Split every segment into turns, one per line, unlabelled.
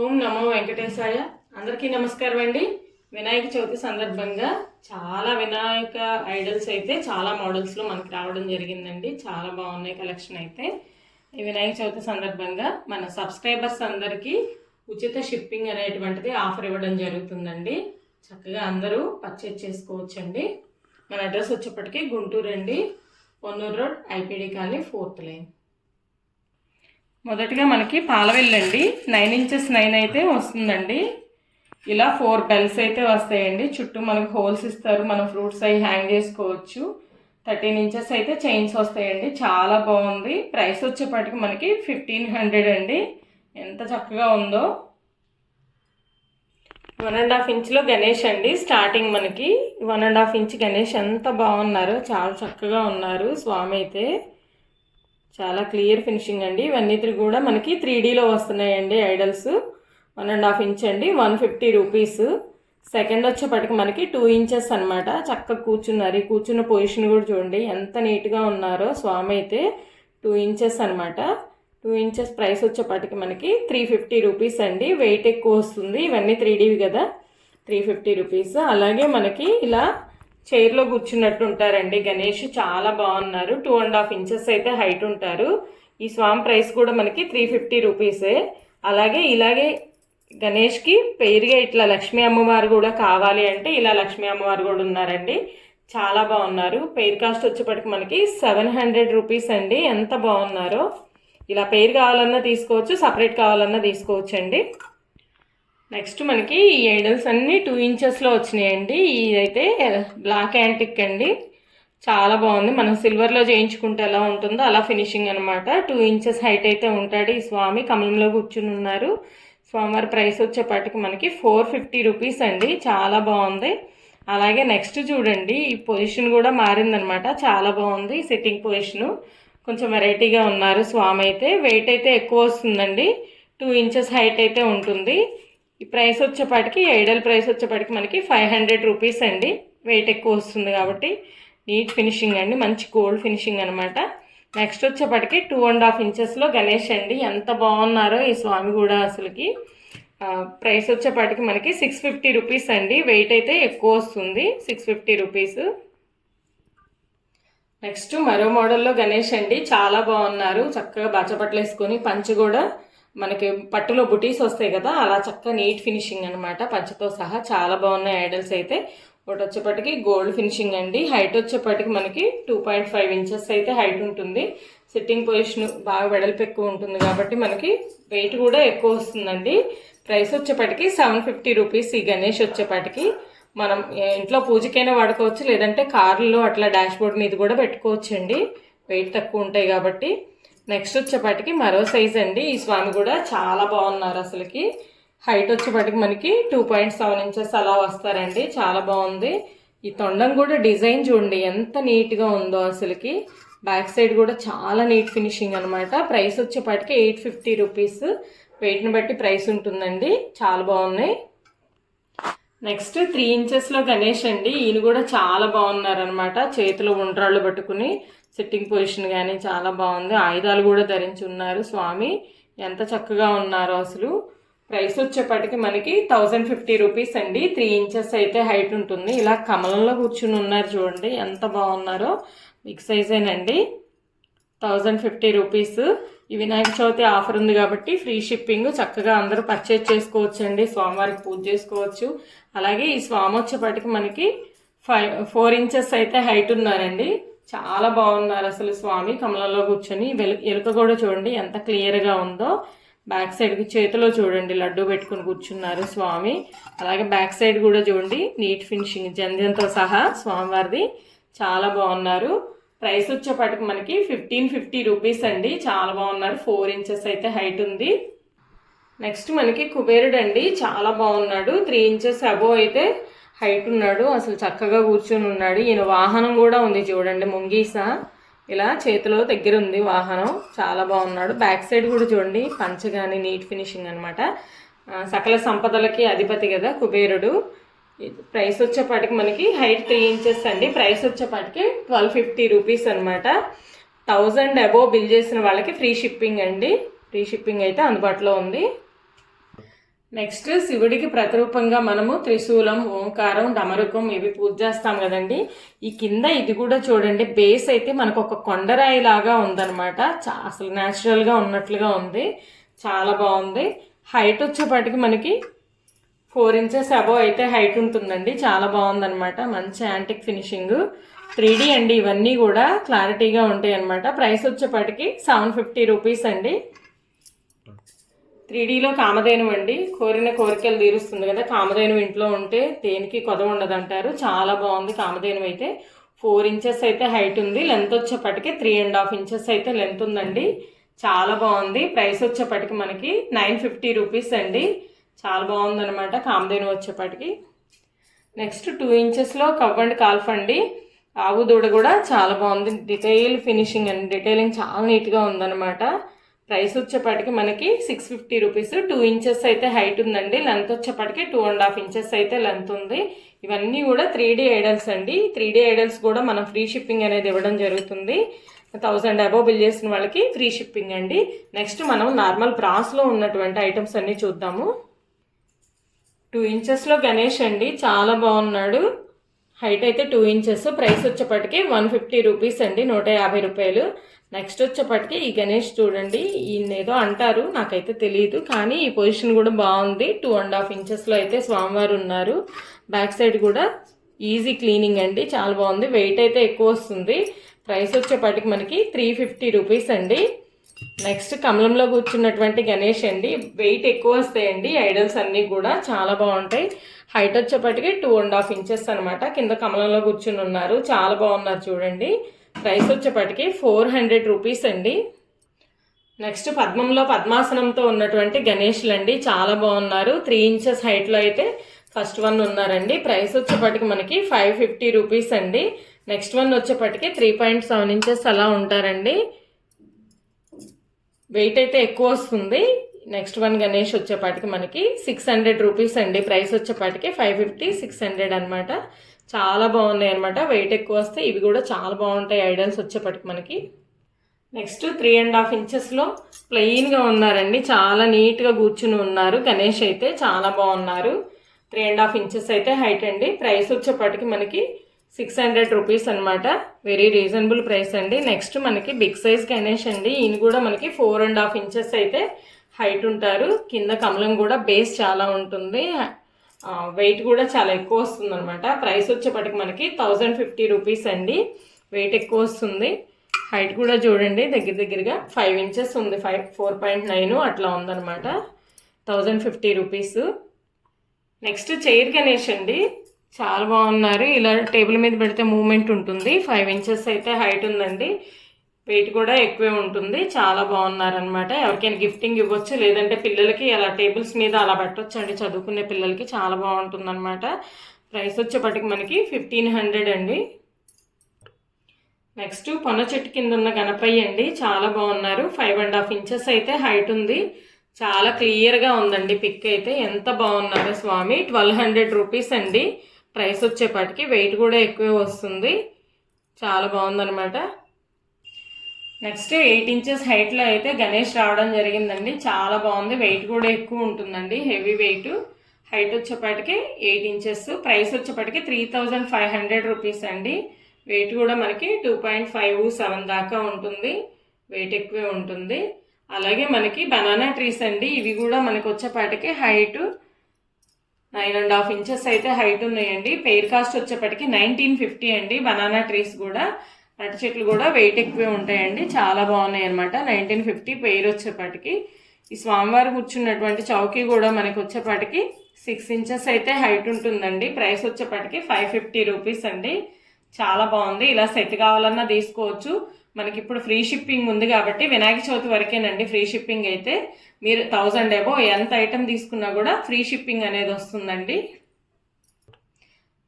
ఓం నమో వెంకటేశాయ. అందరికీ నమస్కారం అండి. వినాయక చవితి సందర్భంగా చాలా వినాయక ఐడల్స్ అయితే చాలా మోడల్స్లో మనకి రావడం జరిగిందండి. చాలా బాగున్నాయి కలెక్షన్ అయితే. ఈ వినాయక చవితి సందర్భంగా మన సబ్స్క్రైబర్స్ అందరికీ ఉచిత షిప్పింగ్ అనేటువంటిది ఆఫర్ ఇవ్వడం జరుగుతుందండి. చక్కగా అందరూ పర్చేజ్ చేసుకోవచ్చండి. మన అడ్రస్ వచ్చేప్పటికీ గుంటూరు అండి Ponnur road IPD colony fourth line. మొదటిగా మనకి పాలవెల్లండి. నైన్ ఇంచెస్ నైన్ అయితే వస్తుందండి. ఇలా ఫోర్ బెల్స్ అయితే వస్తాయండి. చుట్టూ మనకి హోల్స్ ఇస్తారు. మనం ఫ్రూట్స్ అవి హ్యాంగ్ చేసుకోవచ్చు. థర్టీన్ ఇంచెస్ అయితే చైన్స్ వస్తాయండి. చాలా బాగుంది. ప్రైస్ వచ్చేప్పటికి మనకి ఫిఫ్టీన్ హండ్రెడ్ అండి. ఎంత చక్కగా ఉందో. వన్ అండ్ హాఫ్ ఇంచ్లో గణేష్ అండి. స్టార్టింగ్ మనకి one and half inch Ganesh. ఎంత బాగున్నారో. చాలా చక్కగా ఉన్నారు. స్వామి అయితే. చాలా క్లియర్ ఫినిషింగ్ అండి. ఇవన్నీ కూడా మనకి త్రీ డీలో వస్తున్నాయండి idols. One and half inch అండి. One fifty rupees. సెకండ్ వచ్చేపటికి మనకి టూ ఇంచెస్ అనమాట చక్కగా కూర్చున్నారు. ఈ కూర్చున్న పొజిషన్ కూడా చూడండి. ఎంత నీట్గా ఉన్నారో స్వామి అయితే టూ ఇంచెస్ అనమాట టూ ఇంచెస్ ప్రైస్ వచ్చేపటికి మనకి త్రీ ఫిఫ్టీ రూపీస్ అండి. వెయిట్ ఎక్కువ వస్తుంది. ఇవన్నీ త్రీ డీవి కదా. Three fifty rupees. అలాగే మనకి ఇలా చైర్లో కూర్చున్నట్టు ఉంటారండి. గణేష్ చాలా బాగున్నారు. టూ అండ్ హాఫ్ ఇంచెస్ అయితే హైట్ ఉంటారు. ఈ స్వామి ప్రైస్ కూడా మనకి త్రీ ఫిఫ్టీ రూపీసే అలాగే ఇలాగే గణేష్కి పేరుగా ఇట్లా లక్ష్మీ అమ్మవారు కూడా కావాలి అంటే ఇలా లక్ష్మీ అమ్మవారు కూడా ఉన్నారండి. చాలా బాగున్నారు. పేరు కాస్ట్ వచ్చేప్పటికి మనకి సెవెన్ హండ్రెడ్ రూపీస్ అండి. ఎంత బాగున్నారో. ఇలా పేరు కావాలన్నా తీసుకోవచ్చు సపరేట్ కావాలన్నా తీసుకోవచ్చు అండి నెక్స్ట్ మనకి ఈ ఐడల్స్ అన్నీ టూ ఇంచెస్లో వచ్చినాయండి. ఇదైతే బ్లాక్ యాంటిక్ అండి. చాలా బాగుంది. మనం సిల్వర్లో చేయించుకుంటే ఎలా ఉంటుందో అలా ఫినిషింగ్ అనమాట టూ ఇంచెస్ హైట్ అయితే ఉంటాడు ఈ స్వామి. కమలంలో కూర్చుని ఉన్నారు. స్వామివారి ప్రైస్ వచ్చేపాటికి మనకి ఫోర్ ఫిఫ్టీ రూపీస్ అండి. చాలా బాగుంది. అలాగే నెక్స్ట్ చూడండి. ఈ పొజిషన్ కూడా మారిందనమాట చాలా బాగుంది సిట్టింగ్ పొజిషను కొంచెం వెరైటీగా ఉన్నారు స్వామి అయితే. వెయిట్ అయితే ఎక్కువ వస్తుందండి. టూ ఇంచెస్ హైట్ అయితే ఉంటుంది. ఈ ప్రైస్ వచ్చేపాటికి ఐడల్ ప్రైస్ వచ్చేపాటికి మనకి ఫైవ్ హండ్రెడ్ రూపీస్ అండి. వెయిట్ ఎక్కువ వస్తుంది కాబట్టి నీట్ ఫినిషింగ్ అండి మంచి గోల్డ్ ఫినిషింగ్ అనమాట నెక్స్ట్ వచ్చేపాటికి టూ అండ్ హాఫ్ ఇంచెస్లో గణేష్ అండి. ఎంత బాగున్నారో ఈ స్వామి కూడా అసలుకి. ప్రైస్ వచ్చేపాటికి మనకి సిక్స్ ఫిఫ్టీ రూపీస్ అండి. వెయిట్ అయితే ఎక్కువ వస్తుంది సిక్స్ ఫిఫ్టీ రూపీస్. నెక్స్ట్ మరో మోడల్లో గణేష్ అండి. చాలా బాగున్నారు. చక్కగా బచ్చపట్లు వేసుకొని పంచ కూడా మనకి పట్టులో బుటీస్ వస్తాయి కదా అలా చక్కగా నీట్ ఫినిషింగ్ అనమాట పంచతో సహా చాలా బాగున్నాయి ఐడల్స్ అయితే. ఒకటి వచ్చేప్పటికి గోల్డ్ ఫినిషింగ్ అండి. హైట్ వచ్చేప్పటికి మనకి టూ పాయింట్ ఫైవ్ ఇంచెస్ అయితే హైట్ ఉంటుంది. సిట్టింగ్ పొజిషన్ బాగా వెడల్పు ఎక్కువ ఉంటుంది కాబట్టి మనకి వెయిట్ కూడా ఎక్కువ వస్తుందండి. ప్రైస్ వచ్చేప్పటికి సెవెన్ ఫిఫ్టీ రూపీస్ ఈ గణేష్ వచ్చేప్పటికి. మనం ఇంట్లో పూజకైనా వాడుకోవచ్చు లేదంటే కార్లో అట్లా డాష్ బోర్డ్ మీద కూడా పెట్టుకోవచ్చు అండి వెయిట్ తక్కువ ఉంటాయి కాబట్టి. నెక్స్ట్ వచ్చేపాటికి మరో సైజ్ అండి. ఈ స్వామి కూడా చాలా బాగున్నారు అసలుకి. హైట్ వచ్చేపాటికి మనకి టూ పాయింట్ సెవెన్ ఇంచెస్ అలా వస్తారండి. చాలా బాగుంది. ఈ తొండం కూడా డిజైన్ చూడండి ఎంత నీట్గా ఉందో అసలుకి. బ్యాక్ సైడ్ కూడా చాలా నీట్ ఫినిషింగ్ అనమాట ప్రైస్ వచ్చేపాటికి ఎయిట్ ఫిఫ్టీ రూపీస్. వెయిట్ని బట్టి ప్రైస్ ఉంటుందండి. చాలా బాగున్నాయి నెక్స్ట్ త్రీ ఇంచెస్లో గణేష్ అండి. ఈయన కూడా చాలా బాగున్నారనమాట చేతిలో ఉండ్రాళ్ళు పట్టుకుని. సిట్టింగ్ పొజిషన్ కానీ చాలా బాగుంది. ఆయుధాలు కూడా ధరించి ఉన్నారు. స్వామి ఎంత చక్కగా ఉన్నారో అసలు. ప్రైస్ వచ్చేప్పటికి మనకి థౌజండ్ ఫిఫ్టీ రూపీస్ అండి. త్రీ ఇంచెస్ అయితే హైట్ ఉంటుంది. ఇలా కమలంలో కూర్చుని ఉన్నారు చూడండి ఎంత బాగున్నారో. బిగ్ సైజేనండి థౌజండ్ ఫిఫ్టీ రూపీస్. ఈ వినాయక చవితి ఆఫర్ ఉంది కాబట్టి ఫ్రీ షిప్పింగ్ చక్కగా అందరూ పర్చేజ్ చేసుకోవచ్చు అండి స్వామివారికి పూజ చేసుకోవచ్చు. అలాగే ఈ స్వామి వచ్చేపాటికి మనకి ఫైవ్ ఫోర్ ఇంచెస్ అయితే హైట్ ఉన్నారండి. చాలా బాగున్నారు అసలు స్వామి. కమలంలో కూర్చొని వెలు ఎలుక కూడా చూడండి ఎంత క్లియర్గా ఉందో. బ్యాక్ సైడ్కి చేతిలో చూడండి లడ్డు పెట్టుకుని కూర్చున్నారు స్వామి. అలాగే బ్యాక్ సైడ్ కూడా చూడండి నీట్ ఫినిషింగ్ జంజంతో సహా స్వామివారిది. చాలా బాగున్నారు. ప్రైస్ వచ్చేపాటికి మనకి ఫిఫ్టీన్ ఫిఫ్టీ రూపీస్ అండి. చాలా బాగున్నారు. ఫోర్ ఇంచెస్ అయితే హైట్ ఉంది. నెక్స్ట్ మనకి కుబేరుడు అండి. చాలా బాగున్నాడు. త్రీ ఇంచెస్ అబోవ్ అయితే హైట్ ఉన్నాడు అసలు చక్కగా కూర్చొని ఉన్నాడు. ఈయన వాహనం కూడా ఉంది చూడండి ముంగీస. ఇలా చేతిలో దగ్గర ఉంది వాహనం. చాలా బాగున్నాడు. బ్యాక్ సైడ్ కూడా చూడండి పంచ కానీ నీట్ ఫినిషింగ్ అనమాట సకల సంపదలకి అధిపతి కదా కుబేరుడు. ప్రైస్ వచ్చేపాటికి మనకి హైట్ త్రీ ఇంచెస్ అండి. ప్రైస్ వచ్చేపాటికి ట్వెల్వ్ ఫిఫ్టీ రూపీస్ అనమాట థౌజండ్ అబోవ్ బిల్ చేసిన వాళ్ళకి ఫ్రీ షిప్పింగ్ అండి. ఫ్రీ షిప్పింగ్ అయితే అందుబాటులో ఉంది. నెక్స్ట్ శివుడికి ప్రతిరూపంగా మనము త్రిశూలం ఓంకారం డమరుకం ఇవి పూజ చేస్తాం కదండి. ఈ కింద ఇది కూడా చూడండి బేస్ అయితే మనకు ఒక కొండరాయి లాగా ఉందన్నమాట. చా అసలు న్యాచురల్గా ఉన్నట్లుగా ఉంది. చాలా బాగుంది. హైట్ వచ్చేపాటికి మనకి ఫోర్ ఇంచెస్ అబవ్ అయితే హైట్ ఉంటుందండి. చాలా బాగుందన్నమాట. మంచి యాంటిక్ ఫినిషింగ్ త్రీ అండి. ఇవన్నీ కూడా క్లారిటీగా ఉంటాయి అనమాట ప్రైస్ వచ్చేపాటికి సెవెన్ ఫిఫ్టీ రూపీస్ అండి. త్రీ డీలో కామధేను అండి. కోరిన కోరికలు తీరుస్తుంది కదా కామధేను ఇంట్లో ఉంటే దేనికి కొద ఉండదు అంటారు చాలా బాగుంది కామధేను అయితే. ఫోర్ ఇంచెస్ అయితే హైట్ ఉంది. లెంత్ వచ్చేప్పటికి త్రీ అండ్ హాఫ్ ఇంచెస్ అయితే లెంత్ ఉందండి. చాలా బాగుంది. ప్రైస్ వచ్చేప్పటికి మనకి నైన్ ఫిఫ్టీ రూపీస్ అండి. చాలా బాగుందనమాట కామధేను వచ్చేప్పటికి. నెక్స్ట్ టూ ఇంచెస్లో కవ్ అండ్ కాల్ఫ్ అండి. ఆవు దూడ కూడా చాలా బాగుంది. డీటెయిల్ ఫినిషింగ్ అండి. డీటెయిలింగ్ చాలా నీట్గా ఉందన్నమాట. ప్రైస్ వచ్చేపాటికి మనకి six fifty rupees. Two inches అయితే హైట్ ఉందండి. లెంత్ వచ్చేపాటికి టూ అండ్ హాఫ్ ఇంచెస్ అయితే లెంత్ ఉంది. ఇవన్నీ కూడా త్రీ డీ ఐడల్స్ అండి. త్రీ డీ ఐడల్స్ కూడా మనం ఫ్రీ షిప్పింగ్ అనేది ఇవ్వడం జరుగుతుంది. థౌజండ్ అబోవ్ బిల్ చేసిన వాళ్ళకి ఫ్రీ షిప్పింగ్ అండి. నెక్స్ట్ మనం నార్మల్ ప్రాస్లో ఉన్నటువంటి ఐటమ్స్ అన్నీ చూద్దాము. టూ ఇంచెస్లో గణేష్ అండి. చాలా బాగున్నాడు. హైట్ అయితే టూ ఇంచెస్ ప్రైస్ వచ్చేప్పటికి వన్ ఫిఫ్టీ రూపీస్ అండి నూట యాభై రూపాయలు. నెక్స్ట్ వచ్చేప్పటికి ఈ గణేష్ చూడండి ఈయన ఏదో అంటారు నాకైతే తెలియదు కానీ ఈ పొజిషన్ కూడా బాగుంది. టూ అండ్ హాఫ్ ఇంచెస్లో అయితే స్వామివారు ఉన్నారు. బ్యాక్ సైడ్ కూడా ఈజీ క్లీనింగ్ అండి చాలా బాగుంది. వెయిట్ అయితే ఎక్కువ వస్తుంది. ప్రైస్ వచ్చేపాటికి మనకి త్రీ ఫిఫ్టీ రూపీస్ అండి. నెక్స్ట్ కమలంలో కూర్చున్నటువంటి గణేష్ అండి. వెయిట్ ఎక్కువ వస్తాయండి. ఐడల్స్ అన్నీ కూడా చాలా బాగుంటాయి. హైట్ వచ్చేప్పటికి టూ అండ్ హాఫ్ ఇంచెస్ అనమాట కింద కమలంలో కూర్చుని ఉన్నారు. చాలా బాగున్నారు చూడండి. ప్రైస్ వచ్చేప్పటికి ఫోర్ హండ్రెడ్ రూపీస్ అండి. నెక్స్ట్ పద్మంలో పద్మాసనంతో ఉన్నటువంటి గణేష్లు అండి చాలా బాగున్నారు. త్రీ ఇంచెస్ హైట్లో అయితే ఫస్ట్ వన్ ఉన్నారండి. ప్రైస్ వచ్చేప్పటికి మనకి ఫైవ్ ఫిఫ్టీ రూపీస్ అండి. నెక్స్ట్ వన్ వచ్చేప్పటికి త్రీ పాయింట్ సెవెన్ ఇంచెస్ అలా ఉంటారండి. వెయిట్ అయితే ఎక్కువ వస్తుంది. నెక్స్ట్ వన్ గణేష్ వచ్చేపాటికి మనకి సిక్స్ హండ్రెడ్ రూపీస్ అండి. ప్రైస్ వచ్చేపాటికి ఫైవ్ ఫిఫ్టీ సిక్స్ హండ్రెడ్ అనమాట చాలా బాగున్నాయి అనమాట వెయిట్ ఎక్కువ వస్తే ఇవి కూడా చాలా బాగుంటాయి ఐడల్స్ వచ్చేపాటికి మనకి. నెక్స్ట్ త్రీ అండ్ హాఫ్ ఇంచెస్లో ప్లెయిన్గా ఉన్నారండి. చాలా నీట్గా కూర్చుని ఉన్నారు. గణేష్ అయితే చాలా బాగున్నారు. త్రీ అండ్ హాఫ్ ఇంచెస్ అయితే హైట్ అండి. ప్రైస్ వచ్చేపాటికి మనకి సిక్స్ హండ్రెడ్ రూపీస్ అనమాట వెరీ రీజనబుల్ ప్రైస్ అండి. నెక్స్ట్ మనకి బిగ్ సైజ్ గణేష్ అండి. ఈయన కూడా మనకి ఫోర్ అండ్ హాఫ్ ఇంచెస్ అయితే హైట్ ఉంటారు. కింద కమలం కూడా బేస్ చాలా ఉంటుంది. వెయిట్ కూడా చాలా ఎక్కువ వస్తుంది అనమాట ప్రైస్ వచ్చేప్పటికి మనకి థౌజండ్ ఫిఫ్టీ రూపీస్ అండి. వెయిట్ ఎక్కువ వస్తుంది. హైట్ కూడా చూడండి దగ్గర దగ్గరగా ఫైవ్ ఇంచెస్ ఉంది. ఫైవ్ ఫోర్ పాయింట్ నైన్ అట్లా ఉందన్నమాట. Thousand fifty rupees next chair Ganesh అండి. చాలా బాగున్నారు. ఇలా టేబుల్ మీద పెడితే మూమెంట్ ఉంటుంది. ఫైవ్ ఇంచెస్ అయితే హైట్ ఉందండి. వెయిట్ కూడా ఎక్కువే ఉంటుంది. చాలా బాగున్నారనమాట ఎవరికైనా గిఫ్టింగ్ ఇవ్వచ్చు. లేదంటే పిల్లలకి అలా టేబుల్స్ మీద అలా పెట్టవచ్చు అండి చదువుకునే పిల్లలకి చాలా బాగుంటుందన్నమాట. ప్రైస్ వచ్చేపటికి మనకి ఫిఫ్టీన్ హండ్రెడ్ అండి. నెక్స్ట్ పొన్న చెట్టు కింద ఉన్న గణపయ్య అండి. చాలా బాగున్నారు. ఫైవ్ అండ్ హాఫ్ ఇంచెస్ అయితే హైట్ ఉంది. చాలా క్లియర్గా ఉందండి పిక్ అయితే. ఎంత బాగున్నారు స్వామి. ట్వెల్వ్ హండ్రెడ్ రూపీస్ అండి. ప్రైస్ వచ్చేపాటికి వెయిట్ కూడా ఎక్కువే వస్తుంది. చాలా బాగుందనమాట నెక్స్ట్ ఎయిట్ ఇంచెస్ హైట్లో అయితే గణేష్ రావడం జరిగిందండి. చాలా బాగుంది. వెయిట్ కూడా ఎక్కువ ఉంటుందండి. Heavy weight. హైట్ వచ్చేపాటికి ఎయిట్ ఇంచెస్. ప్రైస్ వచ్చేపాటికి three thousand five hundred rupees అండి. వెయిట్ కూడా మనకి టూ పాయింట్ ఫైవ్ సెవెన్ దాకా ఉంటుంది. వెయిట్ ఎక్కువే ఉంటుంది. అలాగే మనకి బనానా ట్రీస్ అండి. ఇవి కూడా మనకి వచ్చేపాటికి height nine and half inches అయితే హైట్ ఉన్నాయండి. పెయిర్ కాస్ట్ వచ్చేప్పటికి నైన్టీన్ ఫిఫ్టీ అండి. బనానా ట్రీస్ కూడా అరటి చెట్లు కూడా వెయిట్ ఎక్కువే ఉంటాయండి. చాలా బాగున్నాయి అనమాట నైన్టీన్ ఫిఫ్టీ పెయిర్ వచ్చేప్పటికి. ఈ స్వామివారి కూర్చున్నటువంటి చౌకీ కూడా మనకి వచ్చేప్పటికి సిక్స్ ఇంచెస్ అయితే హైట్ ఉంటుందండి. ప్రైస్ వచ్చేప్పటికి ఫైవ్ ఫిఫ్టీ రూపీస్ అండి. చాలా బాగుంది. ఇలా సెట్ కావాలన్నా తీసుకోవచ్చు. మనకి ఇప్పుడు ఫ్రీ షిప్పింగ్ ఉంది కాబట్టి వినాయక చవితి వరకేనండి ఫ్రీ షిప్పింగ్ అయితే. మీరు థౌజండ్ ఏవో ఎంత ఐటెం తీసుకున్నా కూడా ఫ్రీ షిప్పింగ్ అనేది వస్తుందండి.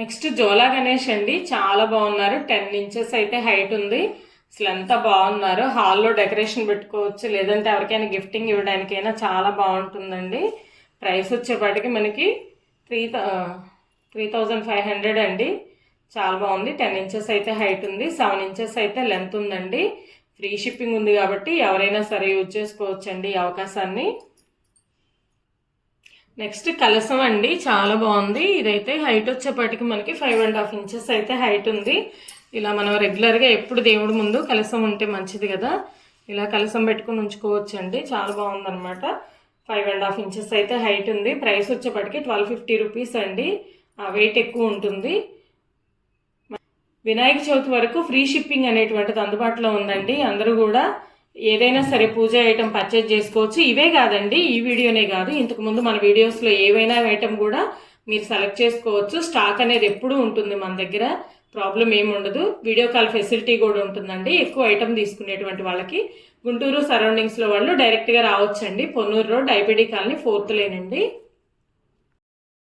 నెక్స్ట్ జోలా గణేష్ అండి. చాలా బాగున్నారు. టెన్ ఇంచెస్ అయితే హైట్ ఉంది. అసలు ఎంత బాగున్నారు. హాల్లో డెకరేషన్ పెట్టుకోవచ్చు. లేదంటే ఎవరికైనా గిఫ్టింగ్ ఇవ్వడానికైనా చాలా బాగుంటుందండి. ప్రైస్ వచ్చేపాటికి మనకి three three thousand five hundred అండి. చాలా బాగుంది. టెన్ ఇంచెస్ అయితే హైట్ ఉంది. సెవెన్ ఇంచెస్ అయితే లెంత్ ఉందండి. ఫ్రీ షిప్పింగ్ ఉంది కాబట్టి ఎవరైనా సరే యూజ్ చేసుకోవచ్చండి ఈ అవకాశాన్ని. నెక్స్ట్ కలసం అండి. చాలా బాగుంది. ఇదైతే హైట్ వచ్చేపాటికి మనకి ఫైవ్ అండ్ హాఫ్ ఇంచెస్ అయితే హైట్ ఉంది. ఇలా మనం రెగ్యులర్గా ఎప్పుడు దేవుడి ముందు కలసం ఉంటే మంచిది కదా. ఇలా కలసం పెట్టుకుని ఉంచుకోవచ్చండి. చాలా బాగుందనమాట ఫైవ్ అండ్ హాఫ్ ఇంచెస్ అయితే హైట్ ఉంది. ప్రైస్ వచ్చేప్పటికి ట్వెల్వ్ ఫిఫ్టీ రూపీస్ అండి. వెయిట్ ఎక్కువ ఉంటుంది. వినాయక చవితి వరకు ఫ్రీ షిప్పింగ్ అనేటువంటిది అందుబాటులో ఉందండి. అందరూ కూడా ఏదైనా సరే పూజ ఐటెం పర్చేజ్ చేసుకోవచ్చు. ఇవే కాదండి ఈ వీడియోనే కాదు. ఇంతకుముందు మన వీడియోస్లో ఏవైనా ఐటమ్ కూడా మీరు సెలెక్ట్ చేసుకోవచ్చు. స్టాక్ అనేది ఎప్పుడూ ఉంటుంది మన దగ్గర. ప్రాబ్లం ఏమి ఉండదు. వీడియో కాల్ ఫెసిలిటీ కూడా ఉంటుందండి. ఎక్కువ ఐటమ్ తీసుకునేటువంటి వాళ్ళకి గుంటూరు సరౌండింగ్స్లో వాళ్ళు డైరెక్ట్గా రావచ్చండి. Ponnuru road IPD colony fourth లేనండి.